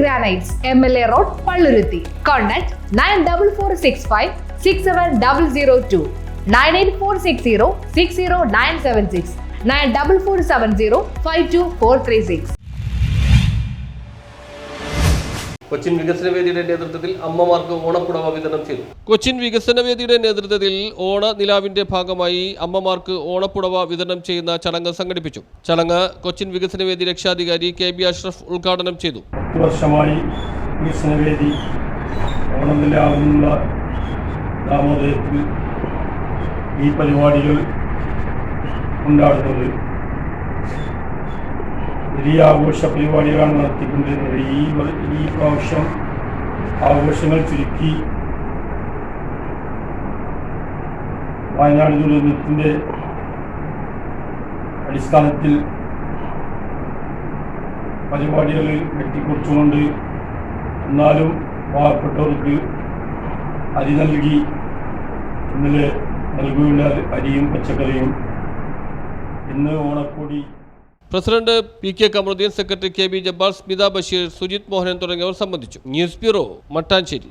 Granites M L A road Palluruthy contact nine double four six five six seven double zero two nine eight four six zero six zero nine seven six nine double four seven zero five two four three six Cochin വികസന വേദിയുടെ നേതൃത്വത്തിൽ അമ്മമാർക്ക് ഓണപ്പുടവ വിതരണം ചെയ്തു. കൊച്ചിൻ വികസന വേദിയുടെ നേതൃത്വത്തിൽ ഓണ നിലാവിന്റെ ഭാഗമായി അമ്മമാർക്ക് ഓണപ്പുടവ വിതരണം ചെയ്യുന്ന ചടങ്ങ് സംഘടിപ്പിച്ചു. ചടങ്ങ് കൊച്ചിൻ വികസന വേദി രക്ഷാധികാരി കെ ബി അഷ്റഫ് ഉദ്ഘാടനം ചെയ്തു. പത്ത് വർഷമായി വികസനവേദി ഓണമില്ലാവുന്ന ദാമോദയത്തിൽ ഈ പരിപാടികൾ ഉണ്ടാകുന്നത്. വലിയ ആഘോഷ പരിപാടികളാണ് നടത്തിക്കൊണ്ടിരുന്നത്. ഈ ഈ പ്രാവശ്യം ആഘോഷങ്ങൾ ചുരുക്കി വയനാട് ദുരന്തത്തിന്റെ അടിസ്ഥാനത്തിൽ പരിപാടികളിൽ വെട്ടിക്കുറിച്ചുകൊണ്ട് എന്നാലും പാവപ്പെട്ടവർക്ക് അരി നൽകി ഇന്നലെ നൽകുകയുണ്ട് അരിയും പച്ചക്കറിയും ഇന്ന് ഓണക്കോടി. President P K Kamaruddin secretary K B Jabbar Smitha Basheer Sujith Mohanan തുടങ്ങിയവർ സംബന്ധിച്ചു. News bureau Mattancherry.